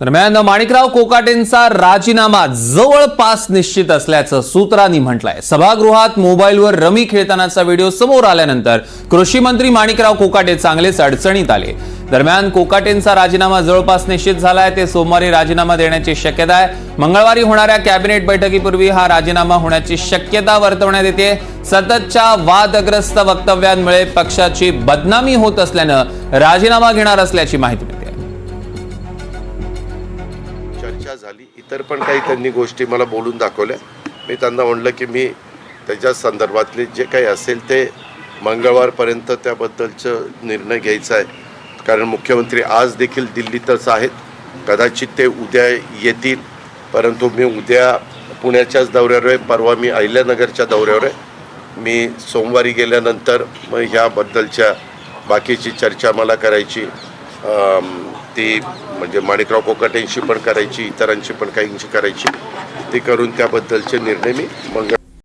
दरम्यान माणिकराव कोकाटेंचा राजीनामा जवळपास निश्चित असल्याचं सूत्रांनी म्हटलंय. सभागृहात मोबाईलवर रमी खेळतानाचा व्हिडिओ समोर आल्यानंतर कृषी मंत्री माणिकराव कोकाटे चांगलेच अडचणीत आले. दरम्यान कोकाटेंचा राजीनामा जवळपास निश्चित झालाय ते सोमवारी राजीनामा देण्याची शक्यता आहे. मंगळवारी होणाऱ्या कॅबिनेट बैठकीपूर्वी हा राजीनामा होण्याची शक्यता वर्तवण्यात येते. सततच्या वादग्रस्त वक्तव्यांमुळे पक्षाची बदनामी होत असल्यानं राजीनामा घेणार असल्याची माहिती चर्चा झाली. इतर पण काही त्यांनी गोष्टी मला बोलून दाखवल्या. मी त्यांना म्हणलं की मी त्याच्या संदर्भातले जे काही असेल ते मंगळवारपर्यंत त्याबद्दलचं निर्णय घ्यायचा आहे. कारण मुख्यमंत्री आज देखील दिल्लीतच आहेत. कदाचित ते उद्या येतील. परंतु मी उद्या पुण्याच्याच दौऱ्यावर आहे. परवा मी अहिल्यानगरच्या दौऱ्यावर आहे. मी सोमवारी गेल्यानंतर मग ह्याबद्दलच्या बाकीची चर्चा मला करायची ती म्हणजे माणिकराव कोकाटेंशी पण करायची इतरांशी पण काहींशी करायची ती करून त्याबद्दलचे निर्णय मी मंगळ